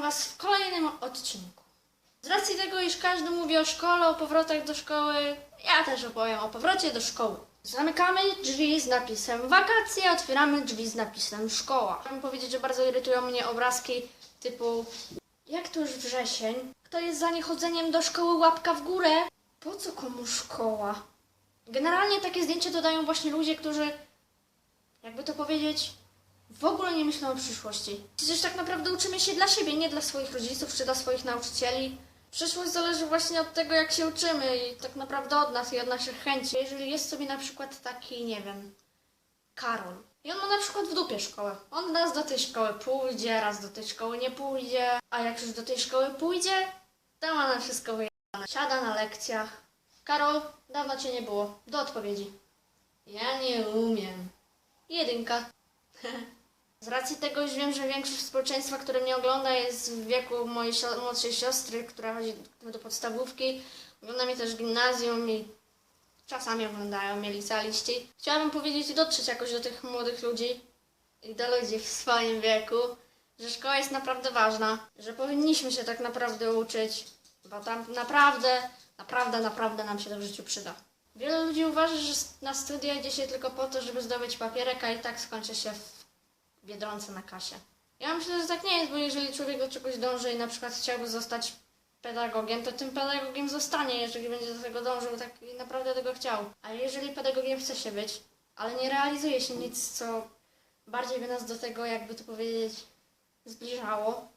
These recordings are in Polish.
Was w kolejnym odcinku. Z racji tego, iż każdy mówi o szkole, o powrotach do szkoły, ja też opowiem o powrocie do szkoły. Zamykamy drzwi z napisem wakacje, otwieramy drzwi z napisem szkoła. Chciałbym powiedzieć, że bardzo irytują mnie obrazki typu jak to już wrzesień? Kto jest za niechodzeniem do szkoły łapka w górę? Po co komu szkoła? Generalnie takie zdjęcie dodają właśnie ludzie, którzy, jakby to powiedzieć, w ogóle nie myślą o przyszłości. Przecież tak naprawdę uczymy się dla siebie, nie dla swoich rodziców czy dla swoich nauczycieli. Przyszłość zależy właśnie od tego, jak się uczymy i tak naprawdę od nas i od naszych chęci. Jeżeli jest sobie na przykład taki, nie wiem, Karol. I on ma na przykład w dupie szkołę. On raz do tej szkoły pójdzie, raz do tej szkoły nie pójdzie, a jak już do tej szkoły pójdzie, to ma na wszystko wyjebane. Siada na lekcjach. Karol, dawno cię nie było. Do odpowiedzi. Ja nie umiem. Jedynka. Z racji tego, już wiem, że większość społeczeństwa, które mnie ogląda, jest w wieku mojej młodszej siostry, która chodzi do podstawówki. Ogląda mnie też gimnazjum i czasami oglądają mnie licealiści. Chciałabym powiedzieć i dotrzeć jakoś do tych młodych ludzi i do ludzi w swoim wieku, że szkoła jest naprawdę ważna, że powinniśmy się tak naprawdę uczyć, bo tam naprawdę, naprawdę, naprawdę nam się to w życiu przyda. Wiele ludzi uważa, że na studia idzie się tylko po to, żeby zdobyć papierek, a i tak skończy się w Biedronce na kasie. Ja myślę, że tak nie jest, bo jeżeli człowiek do czegoś dąży i na przykład chciałby zostać pedagogiem, to tym pedagogiem zostanie, jeżeli będzie do tego dążył tak i naprawdę tego chciał. A jeżeli pedagogiem chce się być, ale nie realizuje się nic, co bardziej by nas do tego, jakby to powiedzieć, zbliżało,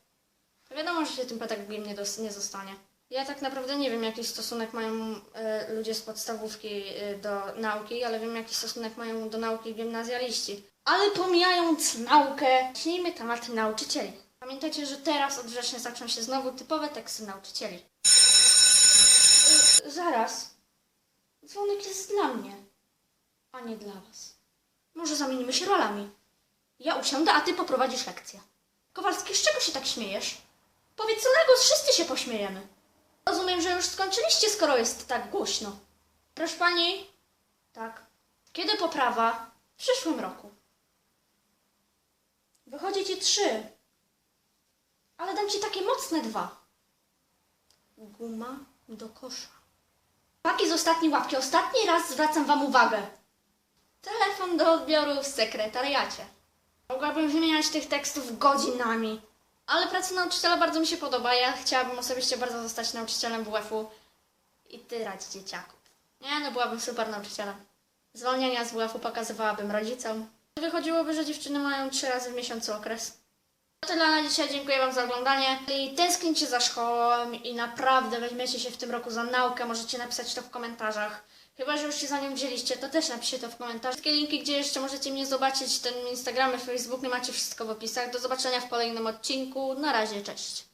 to wiadomo, że się tym pedagogiem nie, nie zostanie. Ja tak naprawdę nie wiem, jaki stosunek mają e, ludzie z podstawówki e, do nauki, ale wiem, jaki stosunek mają do nauki gimnazjaliści. Ale pomijając naukę, zacznijmy temat nauczycieli. Pamiętajcie, że teraz od września zaczną się znowu typowe teksty nauczycieli. E, zaraz. Dzwonek jest dla mnie, a nie dla was. Może zamienimy się rolami. Ja usiądę, a ty poprowadzisz lekcję. Kowalski, z czego się tak śmiejesz? Powiedz Lego, wszyscy się pośmiejemy. Rozumiem, że już skończyliście, skoro jest tak głośno. Proszę pani? Tak. Kiedy poprawa? W przyszłym roku. Wychodzi ci trzy. Ale dam ci takie mocne dwa. Guma do kosza. Paki z ostatniej łapki. Ostatni raz zwracam wam uwagę. Telefon do odbioru w sekretariacie. Mogłabym wymieniać tych tekstów godzinami. Ale praca nauczyciela bardzo mi się podoba. Ja chciałabym osobiście bardzo zostać nauczycielem WF-u i tyrać dzieciaków. Nie, no byłabym super nauczycielem. Zwolnienia z WF-u pokazywałabym rodzicom. Wychodziłoby, że dziewczyny mają trzy razy w miesiącu okres. To tyle na dzisiaj. Dziękuję Wam za oglądanie. I tęsknicie za szkołą i naprawdę weźmiecie się w tym roku za naukę, możecie napisać to w komentarzach. Chyba, że już się za nią wzięliście, to też napiszcie to w komentarzach. Wszystkie linki, gdzie jeszcze możecie mnie zobaczyć, ten Instagram, Facebook, macie wszystko w opisach. Do zobaczenia w kolejnym odcinku. Na razie, cześć.